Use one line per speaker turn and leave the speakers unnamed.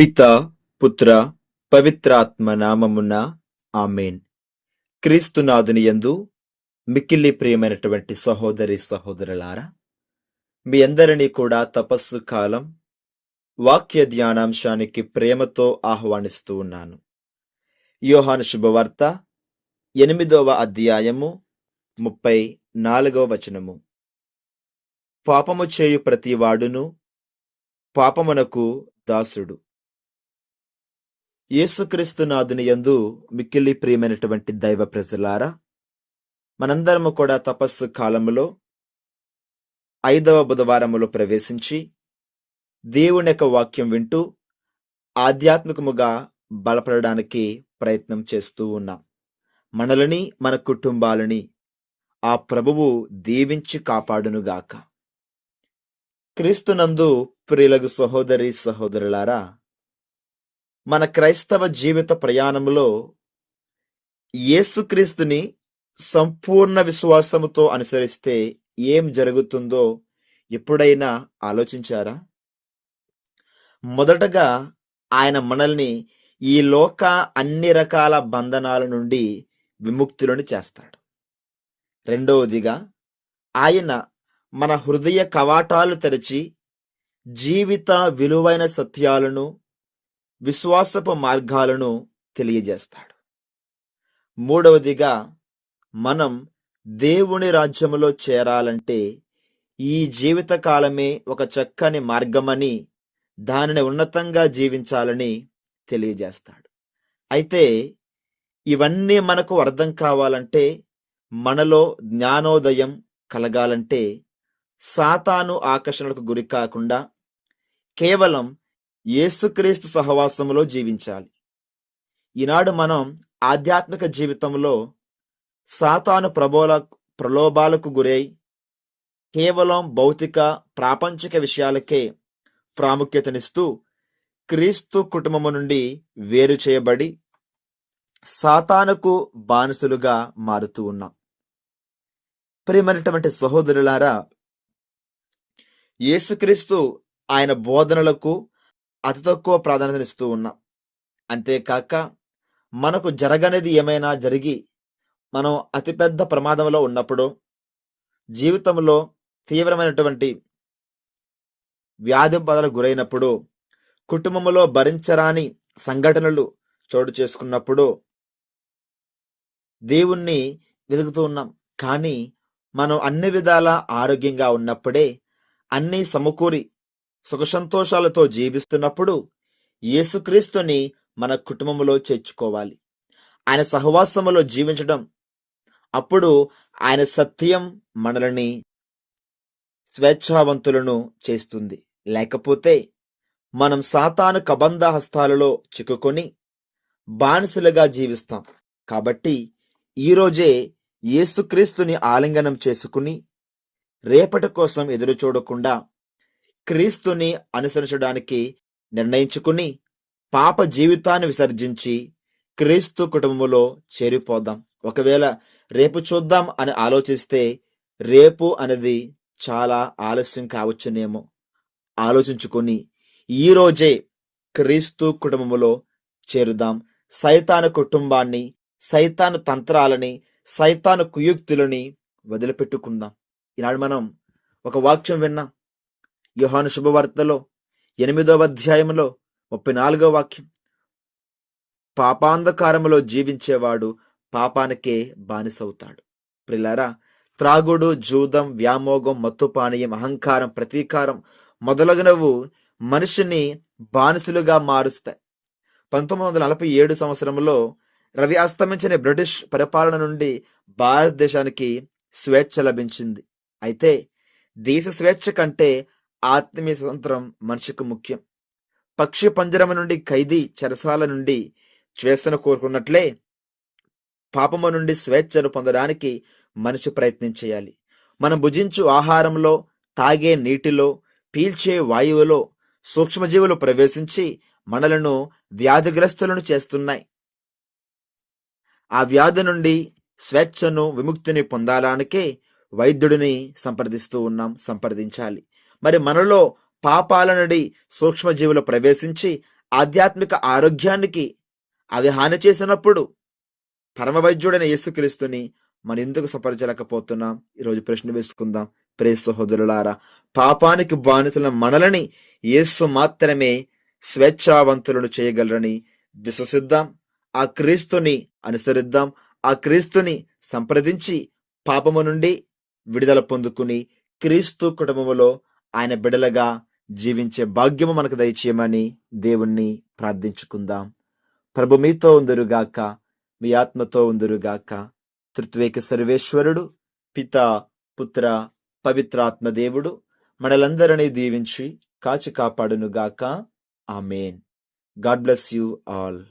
పిత పుత్ర పవిత్రాత్మ నామమున ఆమెన్. క్రీస్తునాథుని యందు మిక్కిలి ప్రియమైనటువంటి సహోదరి సహోదరులారా మీ అందరినీ కూడా తపస్సు కాలం వాక్య ధ్యానాంశానికి ప్రేమతో ఆహ్వానిస్తూ ఉన్నాను. యోహాను శుభవార్త ఎనిమిదవ అధ్యాయము ముప్పై నాలుగవ వచనము. పాపము చేయు ప్రతివాడును పాపమునకు దాసుడు. యేసుక్రీస్తునాథుని యందు మిక్కిలి ప్రియమైనటువంటి దైవ ప్రజలారా మనందరము కూడా తపస్సు కాలములో ఐదవ బుధవారములో ప్రవేశించి దేవుని యొక్క వాక్యం వింటూ ఆధ్యాత్మికముగా బలపడడానికి ప్రయత్నం చేస్తూ ఉన్నాం. మనలని మన కుటుంబాలని ఆ ప్రభువు దీవించి కాపాడునుగాక. క్రీస్తునందు ప్రియులకు సహోదరి సహోదరులారా మన క్రైస్తవ జీవిత ప్రయాణంలో యేసుక్రీస్తుని సంపూర్ణ విశ్వాసముతో అనుసరిస్తే ఏం జరుగుతుందో ఎప్పుడైనా ఆలోచించారా? మొదటగా ఆయన మనల్ని ఈ లోక అన్ని రకాల బంధనాల నుండి విముక్తులను చేస్తాడు. రెండవదిగా ఆయన మన హృదయ కవాటాలు తెరచి జీవిత విలువైన సత్యాలను విశ్వాసపు మార్గాలను తెలియజేస్తాడు. మూడవదిగా మనం దేవుని రాజ్యములో చేరాలంటే ఈ జీవిత కాలమే ఒక చక్కని మార్గమని దానిని ఉన్నతంగా జీవించాలని తెలియజేస్తాడు. అయితే ఇవన్నీ మనకు అర్థం కావాలంటే మనలో జ్ఞానోదయం కలగాలంటే సాతాను ఆకర్షణలకు గురి కాకుండా కేవలం యేసుక్రీస్తు సహవాసంలో జీవించాలి. ఈనాడు మనం ఆధ్యాత్మిక జీవితంలో సాతాను ప్రబోల ప్రలోభాలకు గురై కేవలం భౌతిక ప్రాపంచిక విషయాలకే ప్రాముఖ్యతనిస్తూ క్రీస్తు కుటుంబము నుండి వేరు చేయబడి సాతానుకు బానిసలుగా మారుతూ ఉన్నాం. ప్రియమైనటువంటి సహోదరులారా యేసుక్రీస్తు ఆయన బోధనలకు అతి తక్కువ ప్రాధాన్యతనిస్తూ ఉన్నాం. అంతేకాక మనకు జరగనిది ఏమైనా జరిగి మనం అతిపెద్ద ప్రమాదంలో ఉన్నప్పుడు జీవితంలో తీవ్రమైనటువంటి వ్యాధి బాధలకు గురైనప్పుడు కుటుంబంలో భరించరాని సంఘటనలు చోటు చేసుకున్నప్పుడు దేవుణ్ణి వెతుకుతూ ఉన్నాం. కానీ మనం అన్ని విధాల ఆరోగ్యంగా ఉన్నప్పుడే అన్ని సమకూరి సుఖసంతోషాలతో జీవిస్తున్నప్పుడు యేసుక్రీస్తుని మన కుటుంబంలో చేర్చుకోవాలి. ఆయన సహవాసములో జీవించడం. అప్పుడు ఆయన సత్యం మనల్ని స్వేచ్ఛావంతులను చేస్తుంది. లేకపోతే మనం సాతాను కబంధ హస్తాలలో చిక్కుకొని బానిసలుగా జీవిస్తాం. కాబట్టి ఈరోజే యేసుక్రీస్తుని ఆలింగనం చేసుకుని రేపటి కోసం ఎదురు చూడకుండా క్రీస్తుని అనుసరించడానికి నిర్ణయించుకుని పాప జీవితాన్ని విసర్జించి క్రీస్తు కుటుంబంలో చేరిపోదాం. ఒకవేళ రేపు చూద్దాం అని ఆలోచిస్తే రేపు అనేది చాలా ఆలస్యం కావచ్చునేమో. ఆలోచించుకొని ఈ రోజే క్రీస్తు కుటుంబంలో చేరుదాం. సైతాను కుటుంబాన్ని సైతాను తంత్రాలని సైతాను కుయుక్తులని వదిలిపెట్టుకుందాం. ఈనాడు మనం ఒక వాక్యం విన్నాం. యోహాను శుభవార్తలో ఎనిమిదవ అధ్యాయంలో ముప్పై నాలుగో వాక్యం. పాపాంధకారములో జీవించేవాడు పాపానికే బానిసవుతాడు. ప్రిలారా త్రాగుడు జూదం వ్యామోగం మత్తుపానీయం అహంకారం ప్రతీకారం మొదలగునవు మనిషిని బానిసులుగా మారుస్తాయి. పంతొమ్మిది వందల నలభై ఏడు సంవత్సరంలో రవి అస్తమించిన బ్రిటిష్ పరిపాలన నుండి భారతదేశానికి స్వేచ్ఛ లభించింది. అయితే దేశ స్వేచ్ఛ కంటే ఆత్మీయ స్వతంత్రం మనిషికి ముఖ్యం. పక్షి పంజరము నుండి ఖైదీ చెరసాల నుండి స్వేచ్ఛను కోరుకున్నట్లే పాపము నుండి స్వేచ్ఛను పొందడానికి మనిషి ప్రయత్నం చేయాలి. మనం భుజించు ఆహారంలో తాగే నీటిలో పీల్చే వాయువులో సూక్ష్మజీవులు ప్రవేశించి మనలను వ్యాధిగ్రస్తులను చేస్తున్నాయి. ఆ వ్యాధి నుండి స్వేచ్ఛను విముక్తిని పొందాలనికే వైద్యుడిని సంప్రదిస్తూ ఉన్నాం సంప్రదించాలి. మరి మనలో పాపాల నుండి సూక్ష్మజీవులు ప్రవేశించి ఆధ్యాత్మిక ఆరోగ్యానికి అవి హాని చేసినప్పుడు పరమవైద్యుడైన యేసుక్రీస్తుని మనం ఎందుకు సపరచలేకపోతున్నాం? ఈరోజు ప్రశ్న వేసుకుందాం. ప్రే సహోదరులారా పాపానికి బానిసల మనలని యేసు మాత్రమే స్వేచ్ఛావంతులను చేయగలరని విశ్వసిద్దాం. ఆ క్రీస్తుని అనుసరిద్దాం. ఆ క్రీస్తుని సంప్రదించి పాపము నుండి విడుదల పొందుకుని క్రీస్తు కుటుంబములో ఆయన బిడలగా జీవించే భాగ్యము మనకు దయచేయమని దేవుణ్ణి ప్రార్థించుకుందాం. ప్రభు మీతో ఉందరుగాక మీ ఆత్మతో ఉందరుగాక తృత్వేక సర్వేశ్వరుడు పిత పుత్ర పవిత్రాత్మ దేవుడు మనలందరినీ దీవించి కాచి కాపాడునుగాక amen. God bless you all.